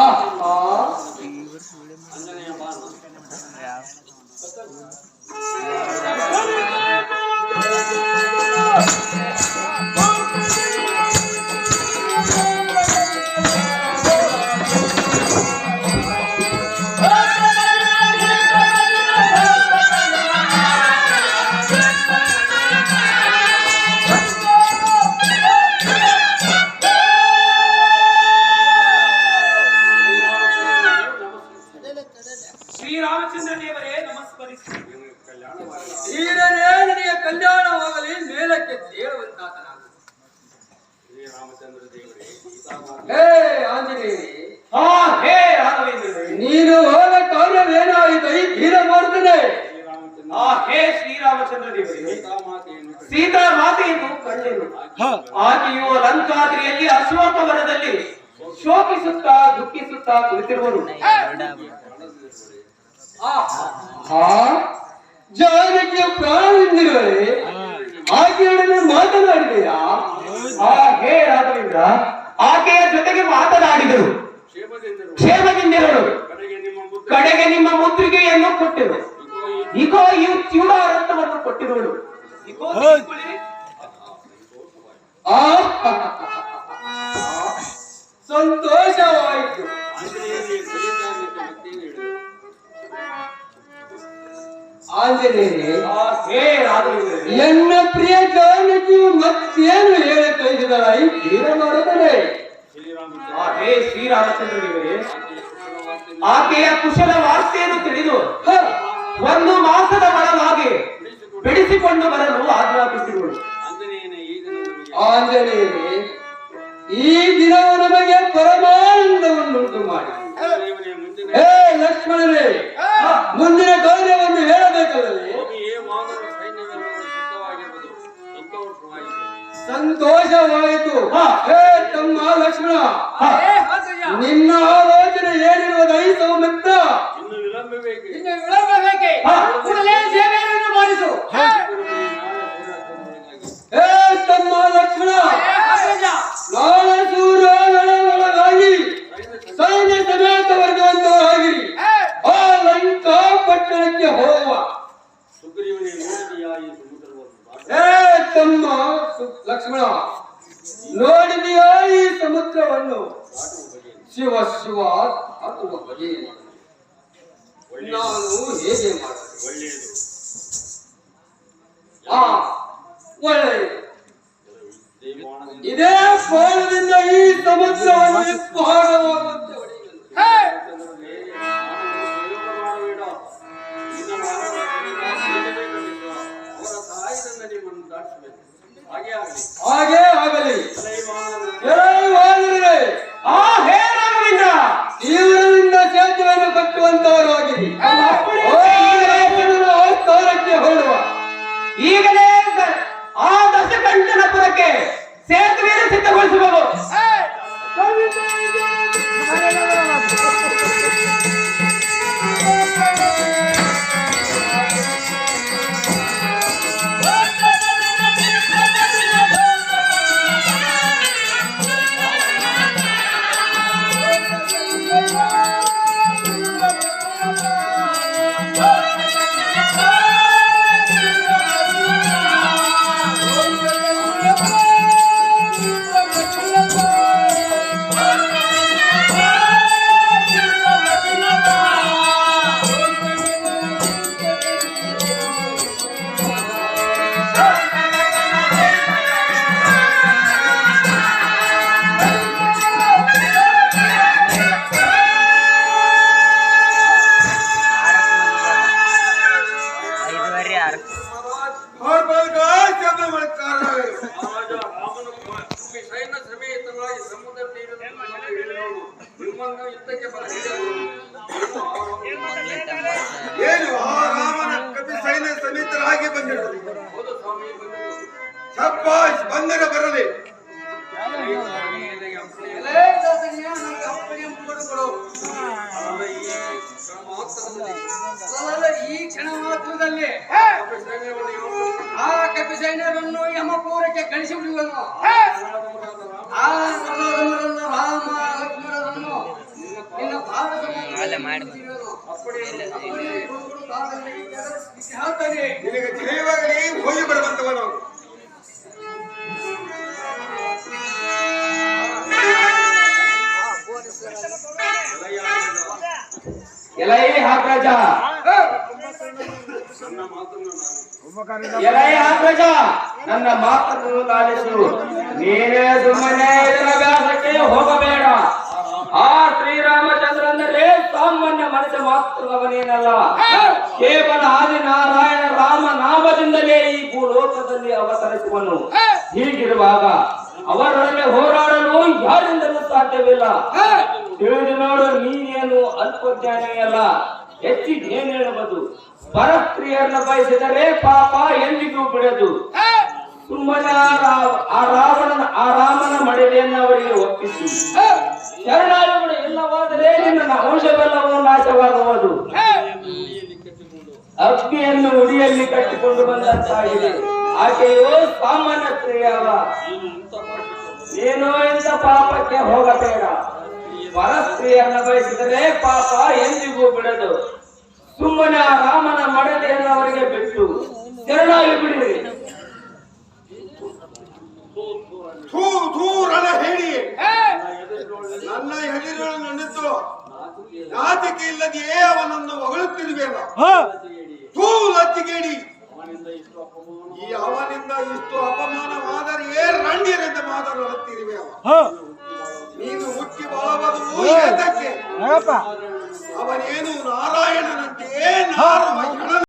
아! ಹೇ ಶ್ರೀರಾಮಚಂದ್ರ ದೇವರೇ ಸೀತಾಮಾತೆಯನ್ನು ಕಡೆ ಸೀತಾ ಮಾತೆಯನ್ನು ಕಂಡೆನು. ಆಕೆಯು ಲಂಕಾದ್ರಿಯಲ್ಲಿ ಅಶೋಕವನದಲ್ಲಿ ಶೋಕಿಸುತ್ತಾ ದುಃಖಿಸುತ್ತಾ ಕುಳಿತಿರುವರು ಆ. ಜಾನಕಿಯ ಪ್ರಾಣವಿಂದಿರುವರೆ ಆಕೆಯೊಡನೆ ಮಾತನಾಡಿದೆಯಾ? ಆ ಹೇ ರಾಘವೇಂದ್ರ ಆಕೆಯ ಜೊತೆಗೆ ಮಾತನಾಡಿದರು ಕ್ಷೇಮದಿಂದರು ಕ್ಷೇಮದಿಂದಿರಲು ಕಡೆಗೆ ನಿಮ್ಮ ಮುದ್ರಿಕೆಯನ್ನು ಕಡೆಗೆ ನಿಮ್ಮ ಮುದ್ರಿಗೆಯನ್ನು ಕೊಟ್ಟರು ಇಗೋ ಇವು ಇಗೋ ಈ ಚೂಡಾರತ್ನವನ್ನು ಕೊಟ್ಟಿರುವಳು ಸಂತೋಷವಾಯಿತು ಎನ್ನ ಪ್ರಿಯ ಜಾನಕಿಯು ಮತ್ತೇನು ಹೇಳ ಶ್ರೀರಾಮಚಂದ್ರ ಆ ಹೇ ಶ್ರೀರಾಮಚಂದ್ರ ಆಕೆಯ ಕುಶಲ ವಾರ್ತೆಯನ್ನು ತಿಳಿದು ಒಂದು ಮಾಸದ ಒಳಗಾಗಿ ಬಿಡಿಸಿಕೊಂಡು ಬರಲು ಆಜ್ಞಾಪಿಸಿರುವಳು ಆಂಜನೇಯನ ಈ ದಿನ ನಮಗೆ ಈ ದಿನವು ನಮಗೆ ಪರಮಾನಂದವನ್ನುಂಟು ಮಾಡಿ. ಏ ಲಕ್ಷ್ಮಣರೇ ಮುಂದಿನ ಕಾರ್ಯವನ್ನು ಹೇಳಬೇಕಲ್ಲ ಸಂತೋಷವಾಯಿತು. ಹೇ. ತಮ್ಮ ಲಕ್ಷ್ಮಣ ಹ. ನಿನ್ನ ಆಲೋಚನೆ ಐ ಸೌಮಿತ್ರ. ಇನ್ನು ವಿಳಂಬಬೇಕೆ. ಕೂಡಲೇ ಸೇವೆಯನ್ನು ಮಾಡಿಸು. ಹೇ. ತಮ್ಮ ಲಕ್ಷ್ಮಣ. ನಾಳೆ ಸೂರ್ಯೋದಯದೊಳಗಾಗಿ ಸೈನ್ಯ ಸಮೇತ ವರ್ಗವಂತರಾಗಿರಿ ಆ ಲಂಕಾ ಪಟ್ಟಣಕ್ಕೆ ಹೋಗುವ. ಹೇ ತಮ್ಮ ಲಕ್ಷ್ಮಣ. ನೋಡಿದೆಯಾ ಈ ಸಮುದ್ರವನ್ನು? ಶಿವ ಶಿವ ದಾಟುವ ಬಗೆಯನ್ನು ನಾನು ಹೇಗೆ ಮಾಡಬೇಕು ಒಳ್ಳೆಯದು. ಆ ಒಳ್ಳೆಯದು. ದೇವಾಣದಿಂದ ಇದೇ ಫಲದಿಂದ ಈ ಸಮುದ್ರವನ್ನು давай, давай, ನಿಮ್ಮನ್ನು ಯುದ್ಧಕ್ಕೆ. ಏನು ಆ ರಾಮನ ಕಪಿ ಸೈನ್ಯ ಸಮೇತರಾಗಿ ಬಂದನು. ಶಬ್ಬಾಷ್ ಬಂದರೆ ಬರಲಿ ಈ ಕ್ಷಣ ಮಾತ್ರದಲ್ಲಿ ಆ ಕಪಿ ಸೈನ್ಯವನ್ನು ಯಮಪೂರಕ್ಕೆ ಕಳಿಸಿ ಬಿಡುವನು ಆ ಜಯವಾಗಲಿ ಹೋಗಿ ಬರುವಂತವ ನಾವು. ಎಲೈ ಹಾಕ್ರಾಜ. ನನ್ನ ಮಾತನ್ನು ನಾನು. ಎಲೈ ಹಾಕ್ರಾಜ. ನನ್ನ ಮಾತನ್ನು ಲಾಲಿಸು ನೀನೇ ಸುಮ್ಮನೆ ವ್ಯಾಸಕ್ಕೆ ಹೋಗಬೇಡ. ಆ ಶ್ರೀರಾಮಚಂದ್ರನಲ್ಲಿ ಸಾಮಾನ್ಯ ಮನುಷ್ಯ ಮಾತ್ರವನೇನಲ್ಲ. ಕೇವಲ ಆದಿನಾರಾಯಣ ರಾಮ ನಾಮದಿಂದಲೇ ಈ ಭೂಲೋಕದಲ್ಲಿ ಅವತರಿಸುವನು. ಹೀಗಿರುವಾಗ ಅವರೊಡನೆ ಹೋರಾಡಲು ಯಾರಿಂದಲೂ ಸಾಧ್ಯವಿಲ್ಲ. ತಿಳಿದು ನೋಡು ನೀನೇನು ಅಲ್ಪಜ್ಞಾನಿಯಲ್ಲ ಹೆಚ್ಚಿಗೆ ಏನ್ ಹೇಳಬಹುದು ಪರಸ್ತ್ರೀಯರನ್ನ ಬಯಸಿದರೆ ಪಾಪ ಎಂದಿಗೂ ಬಿಡದು. ಸುಮ್ಮನೆ ಆ ರಾವಣನ ಆ ರಾಮನ ಮಡಿಲೆಯನ್ನು ಅವರಿಗೆ ಒಪ್ಪಿಸಿ. ಶರಣಾಳುಗಳು ಇಲ್ಲವಾದರೆ ನಿನ್ನ ವಂಶವೆಲ್ಲವೂ ನಾಶವಾಗುವುದು ಅಗ್ನಿಯನ್ನು ಉಡಿಯಲ್ಲಿ ಕಟ್ಟಿಕೊಂಡು ಬಂದಂತಾಗಿದೆ. ಆಕೆಯೋ ಸಾಮಾನ್ಯ ಸ್ತ್ರೀಯಲ್ಲ ಏನೋ ಎಂತ ಪಾಪಕ್ಕೆ ಹೋಗಬೇಡ. ಪರಸ್ತ್ರೀಯರನ್ನ ಬಯಸಿದರೆ ಪಾಪ ಎಂದಿಗೂ ಬಿಡದು. ಸುಮ್ಮನೆ ಆ ರಾಮನ ಮಡದೆಯನ್ನು ಅವರಿಗೆ ಬಿಟ್ಟು ಎರಡಾಗಿ ಬಿಡಿರಿ. ಹೇಳಿ. ನನ್ನ ಎದುರು ನಿಂತು ನಾಚಿಕೆ ಇಲ್ಲದೆಯೇ ಅವನನ್ನು ಹೊಗಳುತ್ತಿರುವೆಲ್ಲ ಥೂ ಲಜ್ಜಿಗೇಡಿ ಅವನಿಂದ ಇಷ್ಟು ಅಪಮಾನ ಈ ಅವನಿಂದ ಇಷ್ಟು ಅಪಮಾನವಾದರೆ ರಂಡಿರೆಂದು ಮಾತನಾಡುತ್ತಿರುವೆ ಅವ ನೀನು ಹುಟ್ಟಿ ಬಾಳಬಹುದು ಅವನೇನು ನಾರಾಯಣನಂತೆಯೇ ನಾರಾಯಣ